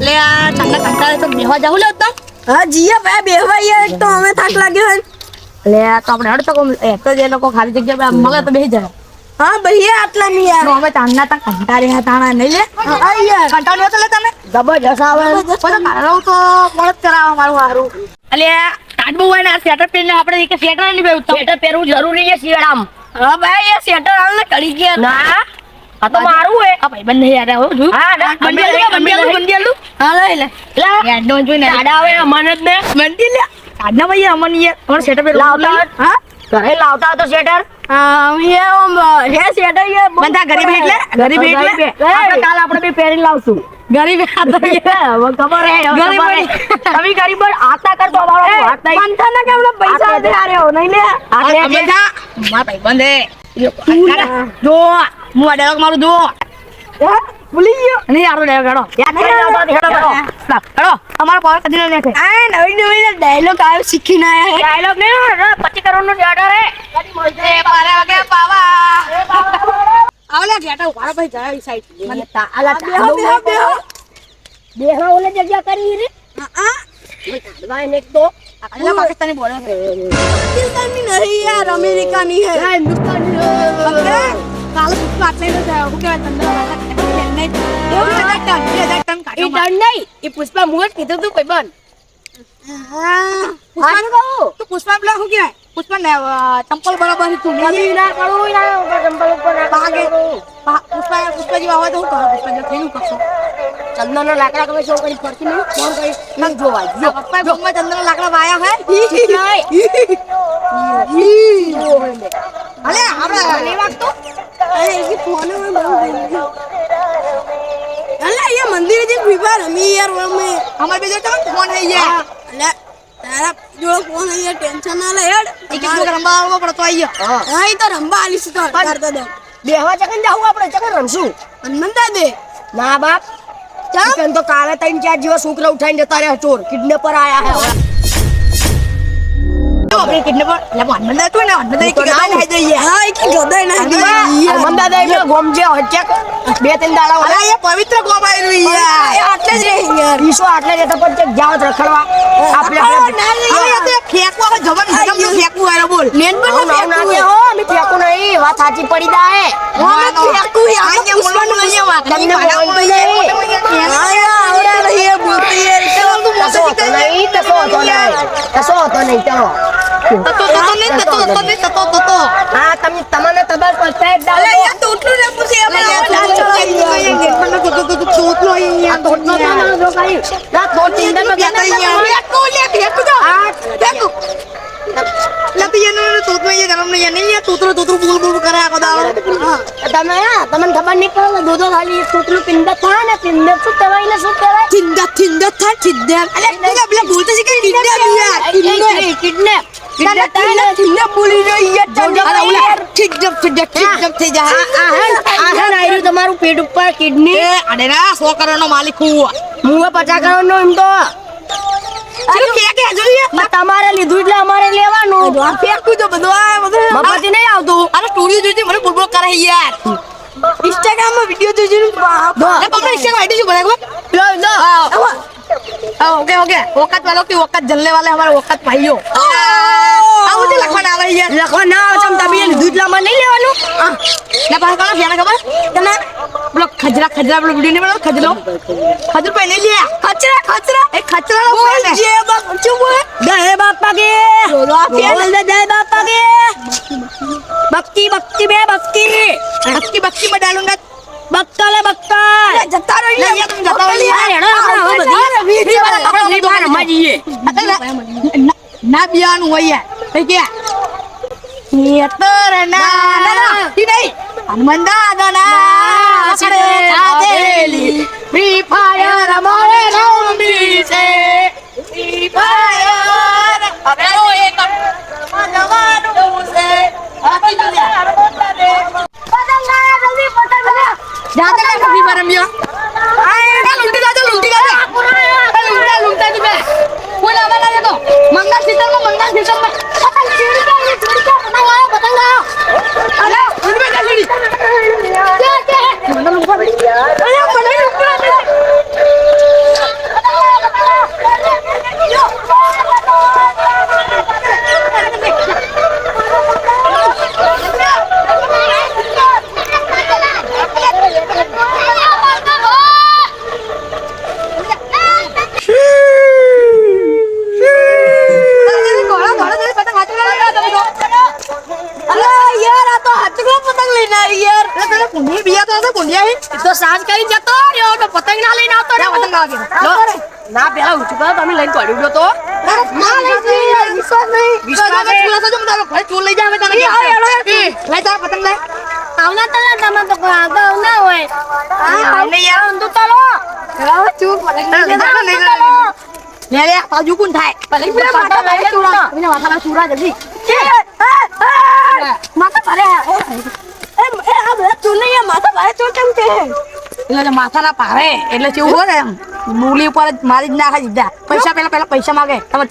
લે આ તમને કંટાળે તો બેહવા જાવું લે તો. હા જીએ ભાઈ બેહવાઈએ એક તો અમે થાક લાગ્યો હે લે આ તો આપણે હડતો કોમ- એ તો જે લોકો ખાલી જગ્યા પર મળે તો બેહી જાય. હા ભૈયા આટલા ની યાર. અમે તાંના તા કંટાળે હા તાણા નહીં લે. યાર. કંટાળ્યો તો લે તમે? જબરજસ્ત આવે. પછી મારું તો જ કરાવવા મારું હારું. અલે તાજબુ હોય ને આ સ્વેટર પહેરીને આપણે એક સ્વેટર નહીં પહેરવું સ્વેટર પહેરવું જરૂરી છે શિયાળામાં. હા ભાઈ એ સેટર આલ ને કડી ગયા. ના. આ તો મારું હે. આ ભાઈ બંધ યાર હો જો હા ના બંડિયાલું બંડિયાલું બંડિયાલું હા લઈ લે. લા. યાર નો જોઈને આડા આવે મન જ ને. બંડી લે. આડા ભાઈ અમન યાર. અમાર પહેરવું લાવતા હા? ઘરે લાવતા હતો સ્વેટર હા ઓમ હે સેટર એ બંધા ગરીબ એટલે? ગરીબ એટલે? કાલ આપણે બે પહેરીને લાવશું. ગરીબ ખબર હે ગરીબ તમે ગરીબ આતા કરતો અમારો હાથ નહીં. પંથા ના કેમનો પૈસા દે આર્યો નહીં લે. આપણે બંધા મારા ભાઈ બંધે જો હું આ ડાયલોગ મારું જો ભૂલી ગયો? નહીં આરો ડાયલોગ હેડો. યાદ કરી હેડો હેડો હેડો. અમારો પાવર કદી નહીં નાખે આ નવી નવી ડાયલોગ આવ્યો શીખીને આયા આવ્યા ડાયલોગ ને પચી કરોડ નો ઓર્ડર હે કદી મળશે બારે વાગે પાવા. આવલે ઘેટા ઊભા ભાઈ જરા સાઈડ મને તા આલા બેહો બેહો બેહો ઓલે જગ્યા કરી રે. હા કાઢવા ને તો. આલા પાકિસ્તાની બોલે પાકિસ્તાની નહીં યાર અમેરિકાની હે. હિન્દુસ્તાની. હું ઈ કાઢ્યો દંડ નહીં ઈ પુષ્પા મુએ કીધું તું પુષ્પા તું પુષ્પા પેલા શું કહેવાય પુષ્પા ને ચંપલ બરાબર ના ના ના પુષ્પા પુષ્પા જેવા હોય તો કરો પુષ્પા થઈને કરશો ચંદન લાકડા કમે શું કરી પડતી નહીં ફોન કરી નહીં જોવા ગોમમાં ચંદ્ર લાકડા વાયા હે આપણે નહીં વાગતું અરે એ ફોન અલા એ મંદિર જે વિવાહ રમી યાર અમે અમાર બીજો તો ફોન થઈ ગયા અલા તારા જો ફોન અહીંયા ટેન્શન ના લે હેડ. એક એક રંબા રમવા આવવો પડતો આવી હા. એ તો રંબા આલીશ તો કરતો દે બેહવા ચકન જાવ આપણે ચકન રમશું. હનુમંતા દે ના બાપ ચકન તો કાલે ત્રણ ચાર જેવા છોકરા ઉઠાઈને જતા રહ્યા ચોર. કિડનેપર આયા હે. આપણે કિડનેપર એટલે હનુમાન દાદા ને હનુમાન દાદા હું ના જઈએ હા ઈ કે ના હનુમાન હનુમાન દાદા એટલે ગોમ જે હચ્ચક બે ત્રણ દાડા એ પવિત્ર ગોમ આવ્યું યાર આટલે જ રહી યાર આટલે જતા પણ ચક રખડવા આપણે ના લે તો ફેંકવા હોય જવાન જગમ ફેંકવું આરે બોલ મેન પર આવું ના ના કે હો અમે ફેંકું નહીં વાત સાચી પડી જાય ફેંકું યાર વાત તમને બોલતું નહીં. હા હતો નહીં કશો હતો નહીં કશો હતો નહીં ચલો તતો તતો ને તતો તતો ને તતો તતો હા તમે તમને તબલ પર પેટ અલે ડાલો યાર તો ઉઠલું ને પૂછી અમે અરે યાર, ડાલ ચલાવી ગેટમાં તો તો તો તોતલો અહીંયા આ તોડનો તો ના જો કાઈ ના તોડ ચિંતા તો ફેંકો લે ફેંકો તો ફેંકો લતી એનો તોતલો અહીંયા ગરમ નહીં નહીં તોતરો તોતરો બોલ બોલ કરે આખો દાડો. હા, તમે હા, તમને ખબર નહીં પડે દૂધો ખાલી છોકરું પિંડ થાય ને પિંડ શું કહેવાય ને શું કહેવાય? થિંદા થિંદા થા થિંદા અલે તું પેલા બોલતો શીખે કિડનેપ યાર કિડનેપ. કિડનેપ. થિંદા થિંદા થિંદા બોલી રહી યાર જો, અરે ઓલા યાર. જપ ઠીક જપ થઈ આ જાય આ હે આ આયરું તમારું પેટ ઉપર કિડની એ અરે ના સો કરોડનો માલિક હું. મુંહ પચાસ કરોડ એમ તો. તમારે લીધું એટલે અમારે લેવાનું. ફેંકું તો બધું આ બધું. મફતી નહીં આવતું. અરે સ્ટોરી જોઈતી મને બોલ બોલ કરે યાર. ઇન્સ્ટાગ્રામમાં વિડિયો જોજો ને એ ઇન્સ્ટાગ્રામ આઈડી શું બનાવ્યું ઓકે ઓકે. વખત વાલો કે વખત જલને વાલે હમારે વખત ભાઈઓ. આ બધું લખવાના આવે છે લખવાના આવે છે તમે એ દૂધલામાં નહીં લેવાનું? હા. ના પાસે કોણ ફેરા ખબર? તમે પેલો ખજરા ખજરા પેલો વીડિયો નહીં ખજરો. ખજર પે નહીં લે ખચરા ખચરા. એ ખચરા નો બોલ જે બાપ ચૂપ દહે બાપા કે બોલ દે દહે બાપા કે બક્કી બક્કી બે બક્કી. બક્કી બક્કી બડાલુંગા બક્કલ બક્કલ અરે જતા રહો લે તું જતા રહો યાર એનો આપણે હવે બધી. ફ્રી ફાયર આપણે દુકાન રમવા જઈએ ના બિયાનું હોય યાર થઈ ગયા હેતર ના ના ઈ નહીં. હનુમાન દાદા ના આદેલી ફ્રી ફાયર રમોરે કરી જતો રહ્યો તો પતંગ ના લઈને આવતો જા, પતંગ ના પેલા ઊંચું કરો તમે લઈને પડી ઉડ્યો તો ના લઈ જઈએ વિશ્વાસ નહીં. વિશ્વાસ તો તમે ચૂલા સજો, તારો ઘરે ચૂલ લઈ જા, તને એ, ક્યાં હવે, છે? એ, લઈ જા, પતંગ લઈ. આવના તલા તમે તો આગળ ના હોય હા, લઈ આવ. ઊંધું તલો હા, ચૂક પતંગ લઈ જા, લઈ લઈ. લે, લે, બાજુ કોણ થાય? પતંગ માથા લાગે ચૂલા. પેલા માથા લાગે ચૂલા જલ્દી. માથા ભારે આ એટલે માથાના પારે એટલે કેવું હોય ને એમ? મૂલી ઉપર મારી જ નાખે પૈસા પેલા પેલા પૈસા માંગે. તમે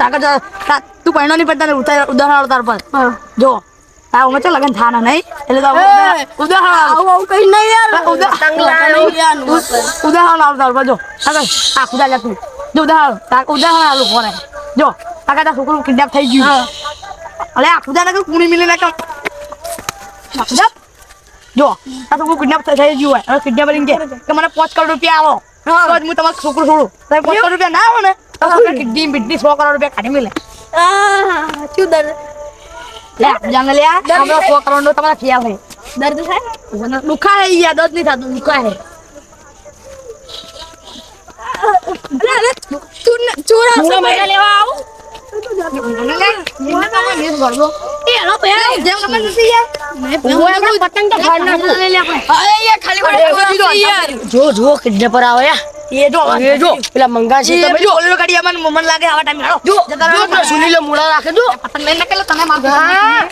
તું પહેણો નહીં પડતા ઉતાર ઉદાહરણ પર. જો. ઉમર ચો લગન થાના નહીં? એટલે તો ઉદાહરણ ઉદાહરણ આવું આવું કઈ નહીં યાર. ઉદાહરણ ઉદાહરણ પર જો. આગળ. આ ખુદા જા તું. જો ઉદાહરણ. તાર ઉદાહરણ આવું કોને જો. તાકા તા છોકરું કિડનેપ થઈ ગયું અલે આ ખુદા ને કુણી મિલી ને કમ જો આ છોકરું કિડનેપ થઈ ગયું હોય. હવે કિડનેપ લઈને કે કે મને પાંચ કરોડ રૂપિયા આવો. તો જ હું તમારું છોકરું છોડું. તમે પાંચ કરોડ રૂપિયા ના આવો ને તો આપણે કિડની બિડની સો કરોડ રૂપિયા કાઢી મિલે શું દર્દ? લે જાને લે સો કરોડ નો તમારા ફિયા ભાઈ દર્દ થાય? દુખા હે યાદ જ નહીં થતું દુખા હે ચોરા ચૂર લેવા આવું. જો જો કિડનેપર આવે એ જો એ જો. પેલા મંગા છે તમે જો. ઓલો ગાડી અમને મન લાગે આવા ટાઈમ હાલો. જો જો સુનીલે મૂળા રાખે જો. પતંગ લઈને કે તને માર હા.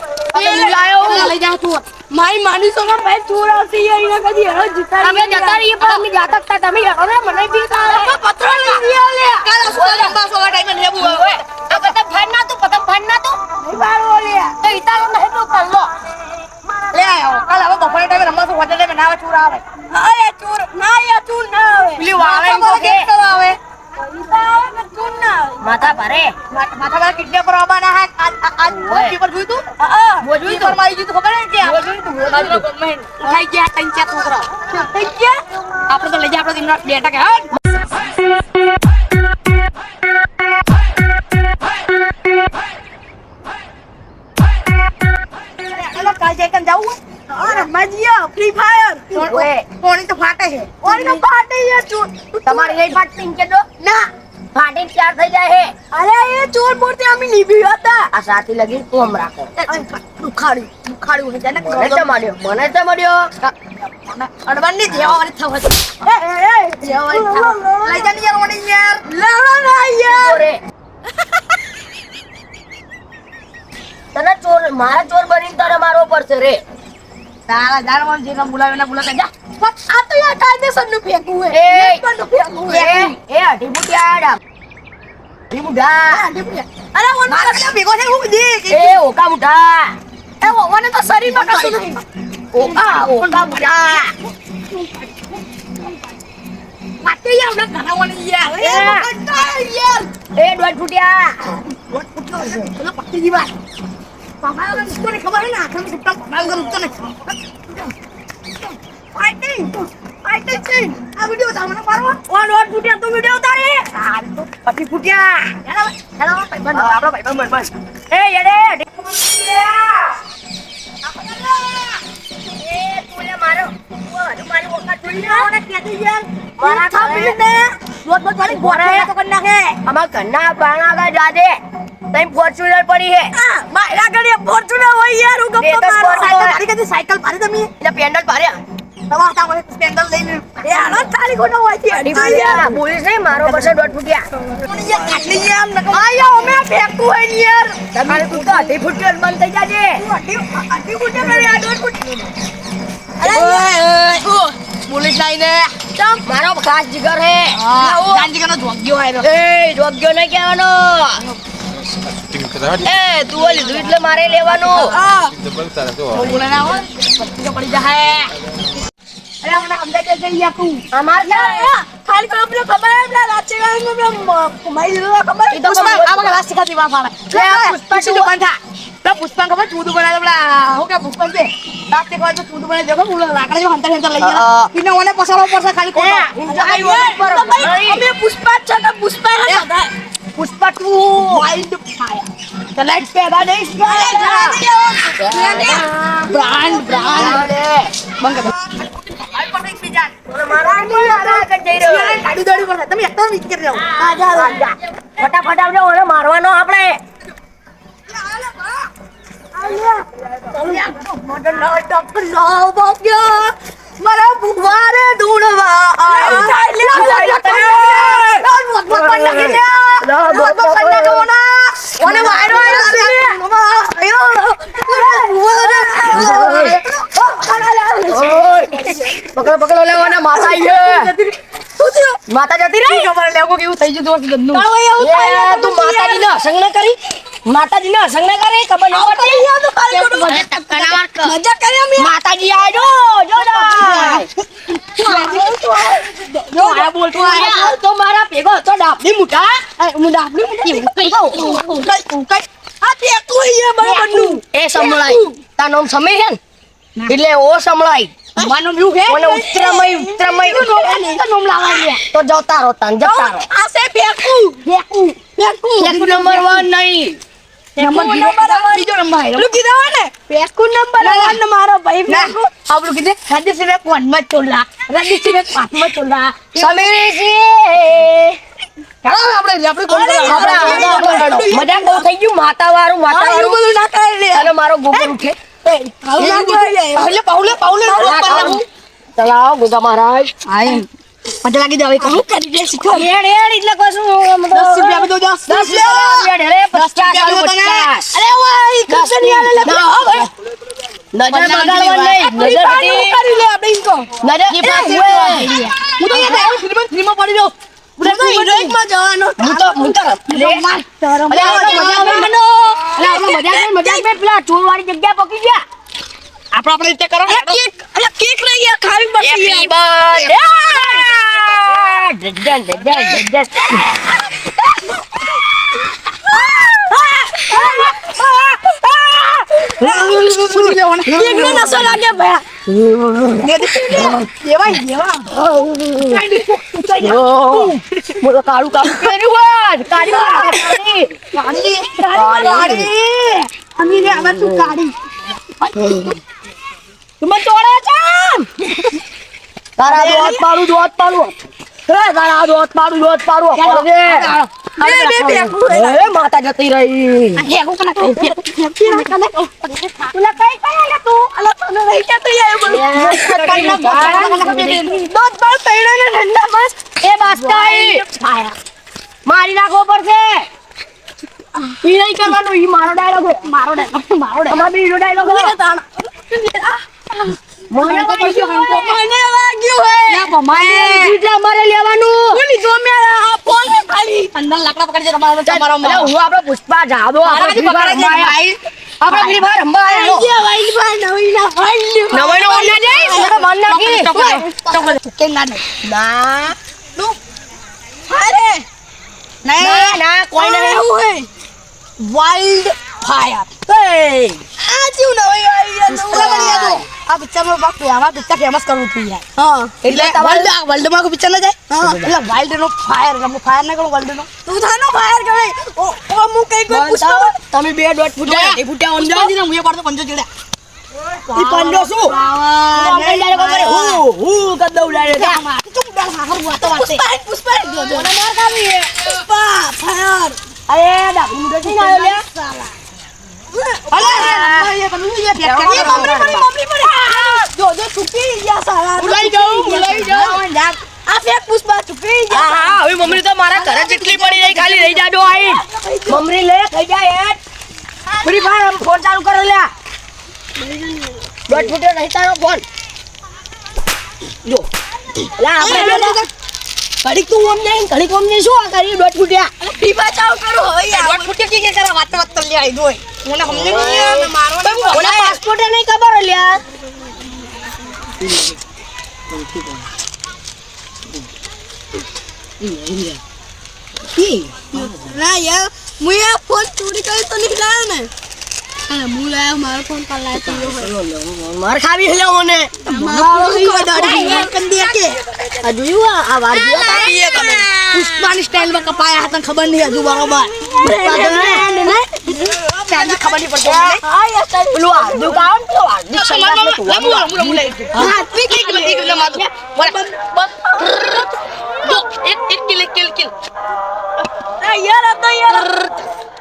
લાયો લઈ જા તું. મારી માની સોના ભાઈ ચૂર આવતી યાર કદી હેલો જીતા અમે જતા રહીએ પણ અમે જાતા હતા તમે હેલો મને બી માથા પર કિડનેપ પર આવવાના હે આજ આજ મોજી પર જોઈ તું હા મોજી પર મારી જીત ખબર હે કે મોજી તું મોજી ગમે ખાઈ ગયા તઈ ચાર છોકરા થઈ ગયા આપણે તો લઈ જા આપણે દિન ડેટા કે હટ અરે કાલ જાય કન જાવું અરે મજીયા ફ્રી ફાયર ઓય કોણી તો ફાટે છે ઓય નો પાર્ટી યાર ચૂર તમારી નહીં ફાટતી કે દો ના ફાટી ચાર થઈ જાય હે અરે એ ચોર મૂર્તિ અમે લીધી હતા આ સાથી લગી કોમ રાખે. દુખાડ્યું દુખાડ્યું હે જાને મને તો મળ્યો મને તો મળ્યો. અડવાની જેવાવાળી થવ હતી એ એ જેવાવાળી થવ લઈ જાની યાર ઓણી યાર. લેવા ના યાર. તને ચોર મારા ચોર બનીને તારે મારવો પડશે રે. તારા જાણવાનું જે બોલાવે ને બોલાવે જા આ તો યાર કાયદેસરનું ફેંકવું હે. એ પણ નું ફેંકવું એ હે. એ અઢી ફૂટિયા અઢી મુઢા અરે ઓન મારા ભેગો છે હું દી એ ઓકા મુઢા એ ઓને તો શરીરમાં કશું નહીં ઓકા ઓકા મુઢા માતે યાર ના ઓણી યાર એ. કંટાળ યાર એ દોઢ ફૂટિયા પૂછો છે પેલો પક્કી દીવા પાપા વગર મુક્તો ને ખબર હે ને આખા સુટ્ટા પાપા વગર મુક્તો ને ફાઇટિંગ ફાઇટિંગ છે આ વિડિયો તમને મારો ઓન ઓન ફૂટ્યા. તું વિડિયો ઉતારે. આ તો પતિ ફૂટ્યા. હેલો હેલો ભાઈબંધ. આપણો ભાઈબંધ ભાઈબંધ એ યડે મારા. ખામી ને રોજ રોજ વાળી ગોરા તો કરી નાખે. અમાર ઘરના બાણા આગળ જાજે. તઈ ફોર્ચ્યુનર પડી હે. મારા ઘરે ફોર્ચ્યુનર હોય યાર હું એ તો ગપ્પા મારો સાયકલ મારી કદી સાયકલ મારી તમે. એટલે પેન્ડલ પાડ્યા. તમારા લઈને એ તારી હોય છે. મારો દોઢ ફૂટિયા. અમે હોય ને યાર. તમારે તું તો અઢી ફૂટિયા બંધ થઈ જાજે. અઢી અઢી ફૂટે આ દોઢ ફૂટ. અરે યાર. બોલી ચમ. મારો ખાસ જીગર હે. જોગ્યો હોય એ જોગ્યો નહીં કહેવાનો. એ તું લીધું એટલે મારે લેવાનું. બોલે ના હોય પડી જાય અરે કે જઈ તું? અમાર ખાલી કોઈ પેલો ખબર હે? પેલા રાચે કમાઈ દીધો ખબર તો આ બગા લાસ્ટ ખાતી વાફ આવે પુષ્પા શું દુકાન થા. પેલા પુષ્પા ખબર ચૂદું બનાવે પેલા હું કે પુષ્પા છે રાત તે કોઈ તો ચૂદું બનાવી દેખો લાકડા જો હંતા હંતા લઈ ગયા. એને ઓને પસારો પડશે ખાલી કોનો અમે પુષ્પા છે ને Pushpa Pushpa two wild fire તો લેટ્સ પેદા દેશ બ્રાન્ડ બ્રાન્ડ બંગ આઈ પર એક બીજા. મારો ગાડી દોડી પડશે તમે એકદમ વિચાર રહ્યો ફટાફટ આવજો ઓને મારવાનો આપણે. મારા બુવારે ઢૂંઢવા પકડો પકડો લેવાના માતા આવી છે માતા જતી રહી. કેવું થઈ જતું હશે ગંદુ? તું તું માતાજીને અસંગ ન કરી? માતાજીને અસંગ ન કરી? ખબર ન પડતી? મજા કરી અમે માતાજી આજો જો જો આ બોલતો તો મારા ભેગો હતો ડાબલી મુઠા હું મુઠા બરાબરનું એ સંભળાય તાર નામ સમય છે ને? એટલે ઓ સંભળાય માનો વ્યુ હે મને ઉત્તરમય ઉત્તરમય નામ લાવવા તો જતા રહો તાન જતા રહો આ છે બેકુ બેકુ બેકુ એક નંબર વન નહીં નંબર બીજો નંબર પેલું કીધા હોય ને નંબર મારો ભાઈ આપણું કીધે કોણમાં ચોલા રાજ્યશ્રી પાંચમાં ચોલા સમીરજી આપણે આપણે કોણ આપણા આપણા મજાક બહુ થઈ ગયું માતા વાળું માતા વાળું બધું ના કરે અને મારો ગોબર ઉઠે ચલાવો ગોગા મહારાજ. હા મજા લાગી જાવે કહું? કરી દે શીખો હેડ હેડ એટલે કશું દસ રૂપિયા આપી દો દસ દસ રૂપિયા હેડ હેડ પચાસ રૂપિયા તને. અરે વાહ કશે નહીં આલે લે ના, હવે. નજર બગાડવા નહીં નજર કરી લે આપણે ઇનકો નજર એ. હું તો યાર ફિલ્મ ફિલ્મ પડી જાઉં. આપણે રીતે કરો કેક કેક લઈ ગયા ખાવી પડશે જજ્જન, જજ્જન, જજ્જન. પૂછી તારા દોત પાડું દોત પાડું. તારા દોત પાડું દોત પાડું એ માતા જતી રહી મારી નાખવો પડશે કરવાનું મારો ડાયલોગ મારો ડાયલોગ મારો ડાયલોગ ડાયલોગ મને તો મને વાગ્યું હે. યા પમાએ એટલે લેવાનું. બોલી જો મે આ ફોન ખાલી. અંદર લાકડા પકડી છે તમારો તમારો અરે હું આપણે પુષ્પા જાદો આપણે ફ્રી ફાયર રમવા આપણે ફ્રી ફાયર રમવા આયા છો. વાઈ વાઈ નવી ના વાઈ નવાઈનો મન ના જાય મને મન નાખી કે ના ના. અરે ના ના કોઈ નહીં વાઇલ્ડ ફાયર. Hey! આ જેવું નવી આવી યાર નવું લગાડી યાર આ પિક્ચરમાં બાપ આમાં પિક્ચર ફેમસ કરવું હતું યાર. હા. એટલે વર્લ્ડ વર્લ્ડમાં પિક્ચર ન જાય? હા. એટલે વાઇલ્ડ નો ફાયર રમો ફાયર ના કરું વર્લ્ડ નો. તું થાનો ફાયર કરે ઓ ઓ મુ કઈ કોઈ પૂછતો તમે બે દોઢ ફૂટ્યા એ ફૂટ્યા ઓમ જાઓ. હું એ પડતો પંજો ચડ્યા ઈ પંજો શું? કરે હું હું કદ દઉં ડાયરેક્ટ તું બેલ હાહર વાતો વાતે પુષ્પા પુષ્પા જો જો મને માર કાવી પુષ્પા ફાયર. અરે ડાબી મુઢો છે ને લે અલે મમ્મી તો મારા ઘરે પડી ખાલી રહી જાજો આઈ મમરી લે થઈ જાય. ફ્રી ફાયર ફોન ચાલુ કરો લ્યા દોઢ ફૂટ્યો. નહીં તારો ફોન જો લા આપણે ઘડીક તું નહીં શું કરી દોઢ ફૂટ્યા પીપા ચાવ કરો? હવે દોઢ ફૂટે કે કે કરા વાત વાત કરી આઈ દોય. મને સમજી નહીં મારો મને પાસપોર્ટ નહીં ખબર લ્યા. ના યાર હું ફોન ચોરી કરી તો નહીં ને. અને હું લાયો મારો ફોન પર લાયો માર ખાવી હેલો મને આ જોયું આ આ વાર જોયું પુષ્પાની સ્ટાઇલમાં કપાયા હતા ખબર નહીં હજુ બરોબર ચાંદી ખબર નહીં પડતી આવે ને પેલું સંઘાત ને તું હા, પી કે કે કે કે માથું. બરાબર. સાયકલ એ યાર આ તો યાર આ હે તો આયા હા. બેહવા, બેહો, બેહો. અમે બેહવા નહીં આયા લેવા આવીએ હો. કને? એ ઊભા તો લે ચોરો એટલે ચોરો તમે. લઈ લે લે એ લે. બનાના કે ફોન નહીં પડવાનો યાર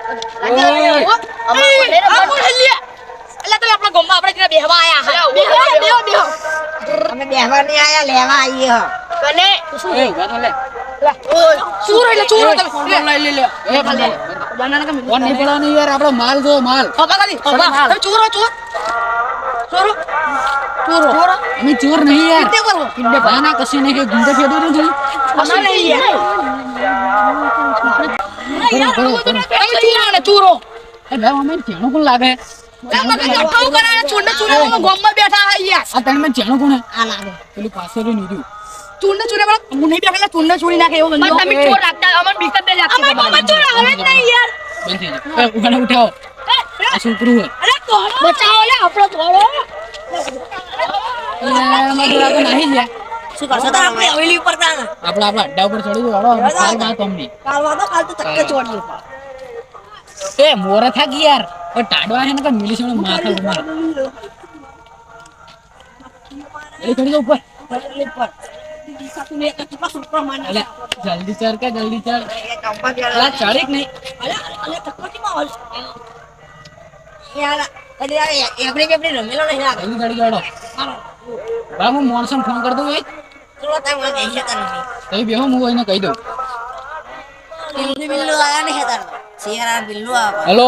આપણો માલ જો માલ. ચોરો, ચોર. ચોરો. ચોરો. ચોરો. અમે ચોર નહીં યાર. તે કરો. ના ના કશું નહીં કે ગુંડે ફેરવું નથી કશું નહીં યાર. યાર, ચોરા. એ ભાઈ અમે ચેણો કોણ લાગે? છોકરું આપણો શું કરશો આપણે હવેલી ઉપર તા ને આપણા આપણા અડ્ડા ઉપર ચડી જવાનો કાલ વાત અમની. કાલવા તો કાલ તો તક્કે ચોરી એ મોરે થાકી યાર. ઓ ટાડવા હે ને કે મિલી છે માથા ઉપર એ ચડી જાવ ઉપર. જલ્દી ચર કે જલ્દી ચર ચાર ચડીક નહીં? એપડી કેપડી રમેલો નહીં લાગે. જલ્દી ચડી ગયો બા હું ફોન કર દઉં કહી શકતા નથી તઈ બેહો હું એને કહી દઉં. બિલ્લુ બિલ્લુ આયા નહીં તાર શિયાળા બિલ્લુ આવા. હેલો?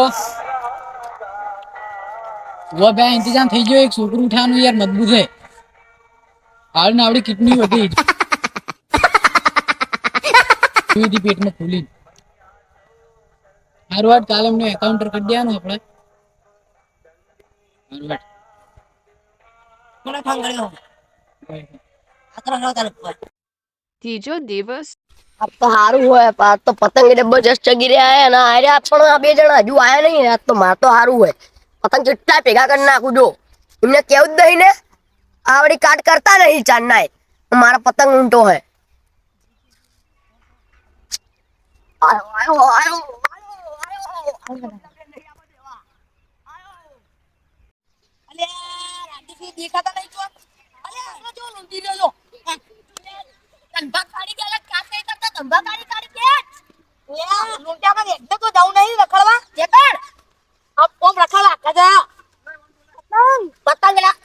વો બે ઇંતજામ થઈ ગયો એક છોકરું ઉઠાનું યાર મજબૂત છે. આવડી ને આવડી કિડની વધી પેટમાં ખુલી હારું વાટ કાલે એમને એકાઉન્ટર કરી દેવાનું આપણે. ત્રીજો દિવસ. આપ તો સારું હોય આપ તો પતંગ ડબ્બો જસ્ટ ચગી રહ્યા અને આ પણ આ બે જણા હજુ આયા નહીં આ તો માર તો સારું હોય. પતંગ કેટલા ભેગા કરી નાખું જો. એમને કેવું જ નહીં ને આ વળી કાટ કરતા નહીં ચાંદનાય મારા પતંગ ઊંટો હે. આયો આયો આયો અલ્યા, દેખાતા નહીં ચોર. અલ્યા, આ જો લૂંટી છો. હા. ધંધા કાઢી ગયા, એટલે કામ નહીં કરતા, ધંધા કાઢી કાઢી કે અલ્યા, લૂંટ્યામાં એકદમ તો જવું નહીં રખડવા. ચેતન, આ ઓમ રખડવા, કાજા. પતંગ, લા.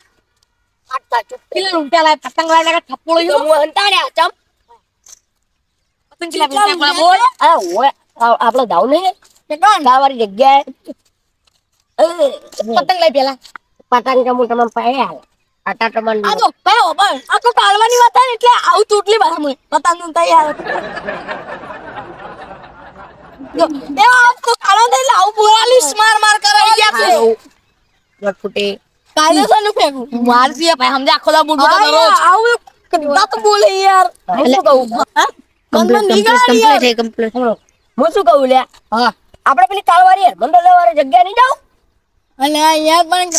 આટલા ચૂપ. પેલા લૂંટ્યા લાય, પતંગ લા લગા થપ્પડો યો. હું હંતાડ્યા ચમ પતંગ લા બોલ બોલ. આ ઓય આપણે દાવ નહીં ચેતન, ગાવાળી જગ્યાએ એ, પતંગ લઈ પેલા. પતંગ તો હું તમને પહેર્યા આટા તમને આ જો, ભાઈ, ભાઈ, આ તો કાળવાની વાત થાય એટલે આવું તૂટલી બાર મને. પતંગનું તૈયાર. જો, એ આ તો કાળો દે એટલે આવું બોલાલી સ્માર માર કરે યાર છે. ફૂટે કાલે નું ફેંકું. માર છે ભાઈ, સમજે આખો દા બોલ બોલ કરો છો. આવું કદા તો બોલે યાર. એટલે કહું હા? હું શું કહું લ્યા હા. આપણે પેલી મંડળ વાળી જગ્યા નહીં જાવ અલ્યા યાર પણ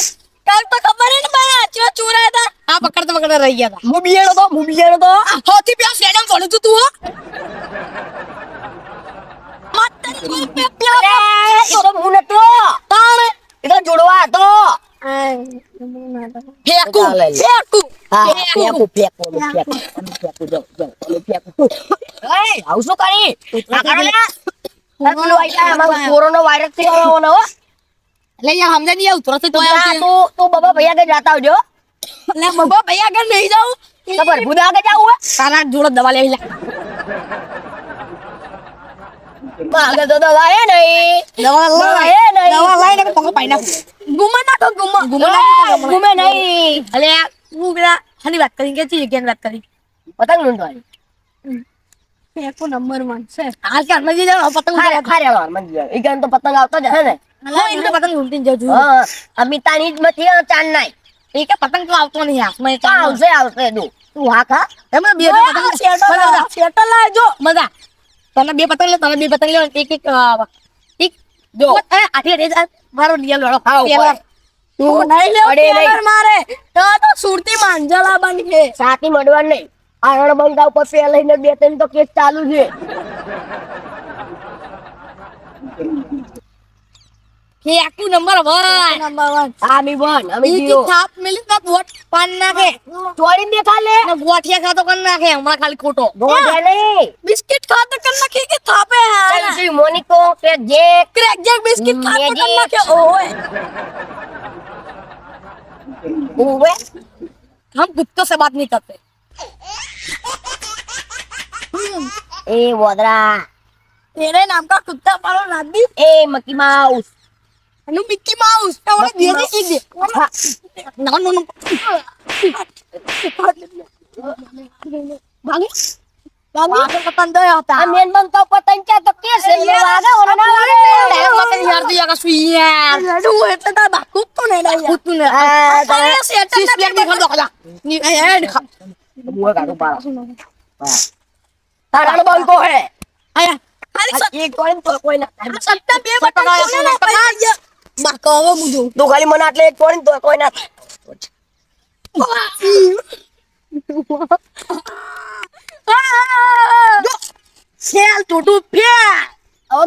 કાલ તો ખબર ને ભાઈ ચો ચોરા હતા આ પકડતા પકડતા રહી ગયા હતા હું બિયાણો તો હું બિયાણો તો. હોથી પ્યા સ્ટેડિયમ કોણ તું તું હો? માતાની કોઈ પે અરે, પ્યા એ તો હું નતો. તાણે એ તો જોડવા હતો. ફેકું ચાલે લે. ફેકું હા ફેકું. ફેંકું ફેંકું અમે ફેંકું અમે ફેંકું જાઓ જાઓ અમે ફેંકું. એય, આવું શું કરી? કોરોનો વાયરસથી આવવાનો હો. એટલે યાર સમજે નહીં આવું તરત જ તો તું તું તું બાબા ભૈયા કે જાતા આવજો. એટલે બાબા ભૈયા કે નહીં જાઉં. ખબર ભૂદા કે જાવું હે? તારા જોડે દવા લેવી લે. આગળ તો દવા હે નહીં. દવા દવા નહીં. દવા લાઈને ને પંગો પાઈ નાખ. ગુમા ના ગુમા. ગુમે ગુમે એ, ગુમે નહીં. અલે હું પેલા હાની વાત કરી? કે ચી જગ્યાની વાત કરી? પતંગ લૂંટવાની. ફેંકો નંબર વન છે. હાલ કે હાલમાં જાવ પતંગ ખારે ખારે મંજી જાવ ઈ ગાન તો પતંગ આવતો જ હે ને. હા તો પતંગ લૂંટીને જજો અમિતાની જ મથી નાય એ કે પતંગ તો આવતો નહીં હાથમાં તો આવશે આવશે તું તું હા ખા. એમાં બે પતંગ લાવ. લાવજો. મજા. તને બે પતંગ લે તને બે પતંગ લે એક એક એક જો. આઠી આઠી મારો નિયલ વાળો તું નહીં લેવો મારે. તો તો સુરતી માંજલા બન છે સાથી મળવા નહીં. આરણ બંગા ઉપર પેલાઈને બે ત્રણ તો કેસ ચાલુ છે. Aku number one. Number one. Ami one. Ami zero. થાપ મિલી તો ગોટ પાન નાખે ચોરી ને ખા લે ને ગોઠિયા ખાતો કર નાખે હમણાં ખાલી ખોટો ગોઠિયા નહીં બિસ્કિટ ખાતો કર નાખે કે થાપે હે ચલ જી મોનિકો crack jack crack jack biscuit ખાતો કર નાખે ઓએ ઓએ हम कुत्तों से बात नहीं करते ए बोदरा तेरे नाम का कुत्ता पालो नादी ए Mickey Mouse Anong Mickey Mouse? Tawag dia na hindi. Nano nung Bangis? Bangis? Bakit katanda yata? Amin man to patansya to kiss. Wala wala na wala na. Makin yardi ya kasuyan. Aduh, ito na bakut to na na. Bakut to na. Ah, serius ya. Sis biar mo kondok. Ni eh eh. Buwa ka kumpara. Tara na ba ko eh? Ayan. Halik sa... Ikaw ang tukoy na. Sa tabi, matang ko na na. બાકા ખાલી મને આટલે એક કોઈ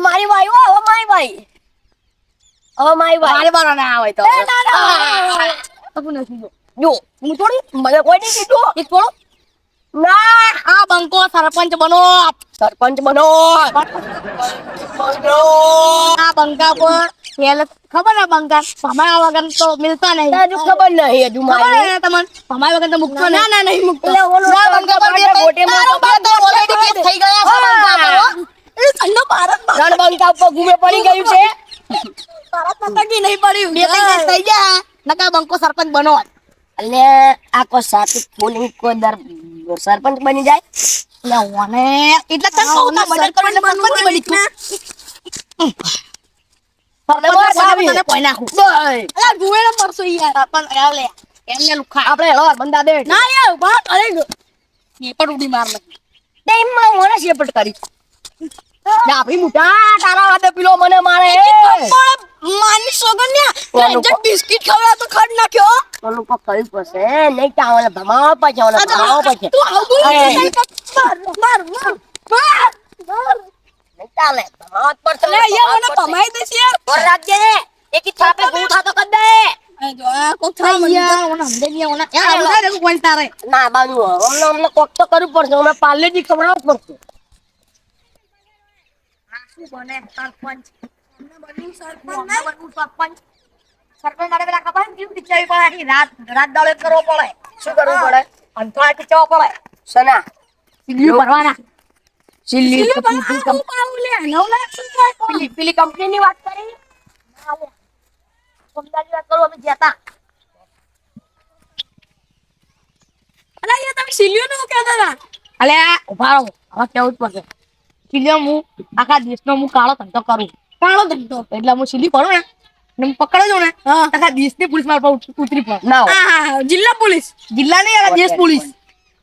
મારી ભાઈ હો ભાઈ હવે મારી ભાઈ મારી કોઈ નહીં કીધું. એક ના. આ બંકો સરપંચ બનો. સરપંચ બનો. આ બંકા ખેલ ખબર ના બંકા? ભમાયા વગર તો મિલતા નહીં. હજુ ખબર નહીં હજુ ખબર નહીં તમને? ભમાયા વગર તો મુકતો ના ના નહીં મુકતો. એટલે ના, બંકા પર બંકા બે- ગોટે માં તારો બાપ તો already થઈ ગયા છે બંકા એ સંનો ભારત રણબંકા ઉપર ઘૂમે પડી ગયું છે. ભારત કી નહીં પડ્યું. બે ત્રણ થઈ ગયા. નકા બંકો સરપંચ બનો. એટલે આ કો સાથે ફૂલિંગ કો દર સરપંચ બની જાય. એટલે ઓને એટલે તને કહું તા મદદ કરો એટલે બની તું પેલો મને મારે. માની સોગન જે બિસ્કિટ ખવડા તો ખડ નાખ્યો ઓલું કો કઈ પસે નહીં ચાવલે ભમાવા પછી ઓલે ભમાવા પછી તું આવું માર માર માર માર માર. નહીં ચાલે ભમાવા જ પડશે અલે યાર મને ભમાઈ દેસ યાર ઓર રાખજે. એકી થાપે હું થાતો કર દે. જો આ કોક થાય યાર ઓને સમજે નહીં ઓને યાર આ બધા કોઈ તારે. ના બાજુ અમને અમને કોક તો કરવું પડશે. અમે પાર્લેજી ખવડાવવું પડશે. શું બને? સરપંચ. અમને બન્યું સરપંચ ને? બન્યું સરપંચ. સરપંચ માટે પેલા ખબર ને કેવું પડે? આખી રાત રાત દાડે કરવો પડે. શું કરવું પડે? અંથા ખીચાવવો પડે. સના ભરવાના. સિલ્લી સીલીઓ ભરવાના હું પાવું લે નવ લાખ શું થાય પેલી કંપની ની વાત કરી? સોમદારી વાત કરું અમે જતા અલા યાર તમે સીલીઓ નું કહેતા હતા અલે ઊભા રહો હવે કેવું જ પડશે. સીલીઓ હું આખા દેશનો હું કાળો ધંધો કરું. કાળો ધંધો? એટલે હું સીલી પડું ને ને હું પકડો છું ને આખા દેશની પોલીસ મારા પર ઉત- ઉતરી પડે. ના જિલ્લા પોલીસ. જિલ્લા નહીં આખા દેશ પોલીસ.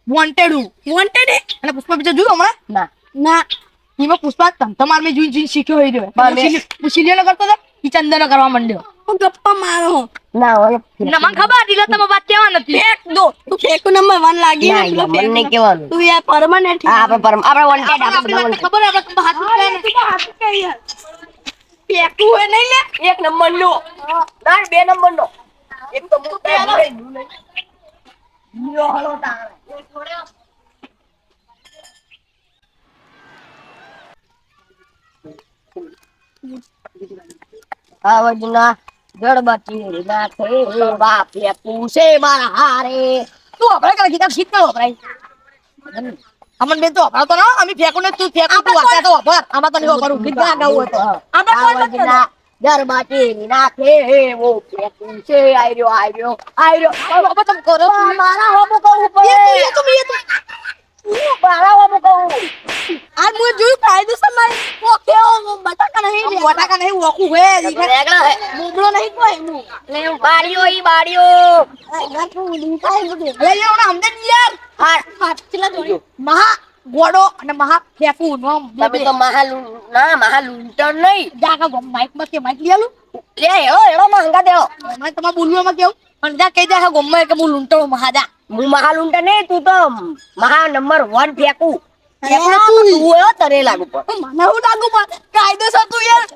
વોન્ટેડ વોન્ટેડ અને પુષ્પા પિક્ચર જોયું હમણાં? ના. ના એમાં પુષ્પા તમ માર મેં જોઈ જોઈને શીખ્યો હોય રહ્યો. હું સીલીઓ કરતો હતો ઈ ચંદનો કરવા માંડ્યો. હું ગપ્પા મારો. ના હોય મને ખબર હતી તમે વાત કેવા નથી. ફેક દો. તું ફેક નંબર 1 લાગી ના મને નહીં કહેવાનું. તું યાર પરમનન્ટ હા આપણે પરમ આપણે wanted, આપણે ખબર આપણે હાથ કે હાથ કે યાર. ફેકું હોય નહીં લે. એક નંબર નો ના બે નંબર નો એક તો ભરે ગયું નહીં. લ્યો, હાલો તારે. આવજના જડબતી નાખે બાપે પૂછે મારા હારે. તું આપણે કરે ગીતા ના વપરાય? અમન બેન તો વપરાતો ના અમે ફેકું ને તું ફેકું તું વાપરે તો વપર આમાં તો નહીં વપરું ગીત ગાવું હોય તો આપણે જડબતી નાખે એવો પૂછે આયરો આયરો આયરો. તમે કરો મારા હોમું કહું પડે તું તો. હોમું કહું આજ મુએ જોયું કાયદેસર મારી ઓકે બટાકા નહીં બટાકા નહીં વોકું હે રેગડા હે? બોબડો નહીં કોઈ હું બારીઓ ઈ બારીઓ અલે યાર ઓના અમને જ યાર. હાર. પાછલા જોડી મહા ગોડો અને મહા ફેકુ નો તમે તો મહાલુ ના મહાલુંટર નહીં. જાગા ગમ માઈકમાં કે માઈક લીયાલું લે એવો એવો માંગા દેવો મને તમાર બોલવામાં કેવું? પણ જા કહી દે હા ગમ કે હું લૂંટો મહાદા હું મહાલુંટર નહીં તું તો મહા નંબર વન ફેંકું. તો તું- તું તરે લાગુ પણ મને હું લાગુ પણ કાયદેસર તું યાર.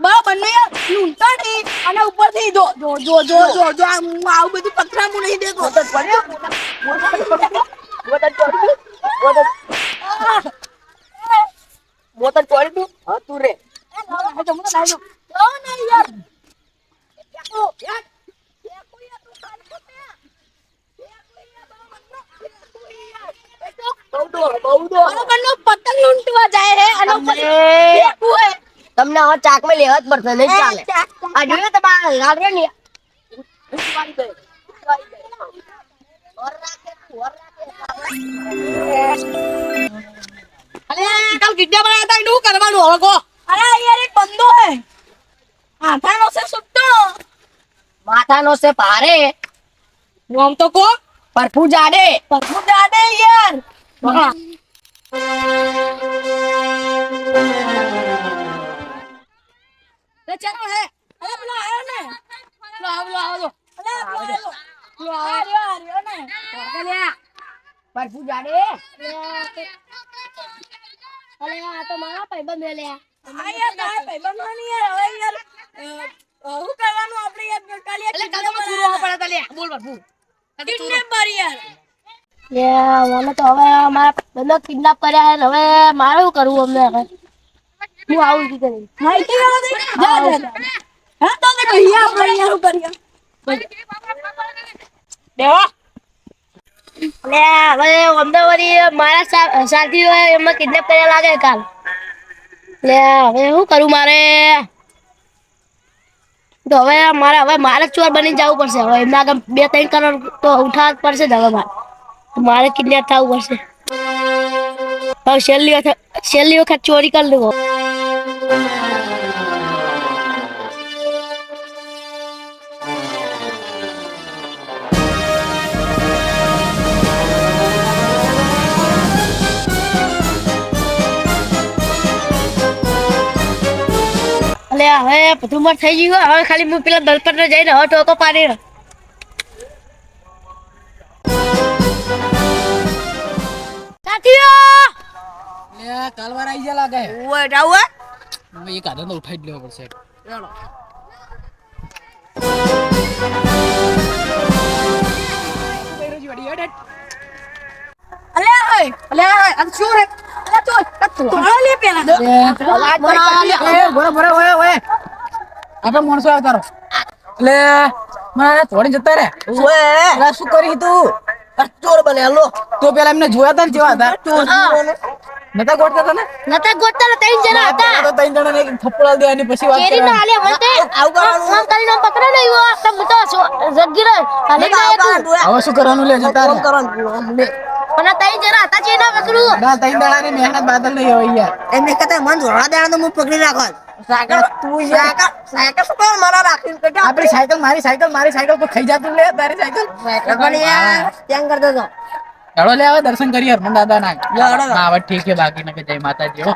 બરાબર બંને યાર લૂંટા નહીં. અને ઉપરથી જો જો જો જો જો આવું બધું પથરામું નહીં દેતો મોટો પડ્યો મોટો પડ્યો મોટો તું હા તું રે બહુ દોડ, બહુ દોડ. બરોબરનો પતંગ લૂંટવા જાય હે અને ઉપર તમને ફેંકવું હે. તમને હવે ચાકમાં લેવા જ પડશે નહીં ચાલે આ જોયું તમારા લાલ રે ને અલે કાલ કિડનેપ બનાવ્યા હતા એનું શું કરવાનું હવે કહો અરે યાર એક બંદો હે આઠાનો છે સુટ્ટો માથાનો છે ભારે આમ તો કહો પરફુ જાડે પગનું દાદે યાર પરફુ જાડે અલે આ તો મારા ભાઈબંધ લ્યા આ યાર તારા ભાઈબંધો ની યાર. હવે યાર અ, અ, કરવાનું? આપણે યાર કાલે એટલે કાલ તો પૂરો આવવા પડે તા બોલ. બાપુ. કાલ તો યાર. યા મને તો હવે મારા બંને કિડનેપ કર્યા છે હવે મારે શું કરવું અમને હવે? હું આવું કરી જા જા. હા તો તે આપણે યાર. લે હવે અમને મારા સાથીઓ એમાં કિડનેપ કર્યા લાગે કાલ. લે હવે શું કરું મારે? તો હવે મારે હવે મારે ચોર બની જવું પડશે. હવે એમના બે ત્રણ કરોડ તો ઉઠાવવા પડશે જ હવે મારે. મારે કિડનેપ થવું પડશે. હવે છેલ્લી વખત છેલ્લી વખત ચોરી કરી લેવો એટલે હવે બધું માર થઈ ગયું હવે ખાલી હું પેલા દલપત ને જઈને હવે ટોકો પાડી રહ્યો સાથીઓ લે કાલવાર આઈ ગયા લાગે. ઓય, જાવું હવે એક આદત ઉઠાઈ જ લેવો પડશે. અલે ઓય અલે, આ તો શું રે? અલે ચોર તોડો લે પેલા. આપણે માણસો આવતા રહો એટલે મારે થોડી જતા રે. ઓય, શું કરી તું? ચોર બને, હાલો. તો પેલા એમને જોયા હતા ને જેવા હતા? નતા ગોઠતા હતા ને નતા ગોતતા ને ત્રણ જણા હતા. તો ત્રણ જણાને ને થપ્પડ દેવાની પછી વાત કેરી ના આલે મને આવ કરવાનું? આમ કરીને આમ પકડે નહીં હો તમ તો જગીર આવું તું. હવે શું કરવાનું? લે જતા રે. કરવાનું. પણ હતા ના પકડું ના જણાની મહેનત બાદલ નહીં હોય યાર. કહેતા મન હું પકડી રાખો. સાયકલ તું સાયકલ સાયકલ શું મારા રાખીને કહેતા? આપણી સાયકલ મારી સાયકલ મારી સાયકલ પર ખાઈ જાતું લે તારી સાયકલ? પણ યાર હતો હેડો લે આવે દર્શન કરીએ હરમન દાદા ના હેડો. હવે ઠીક છે બાકી ને જય માતાજી હો.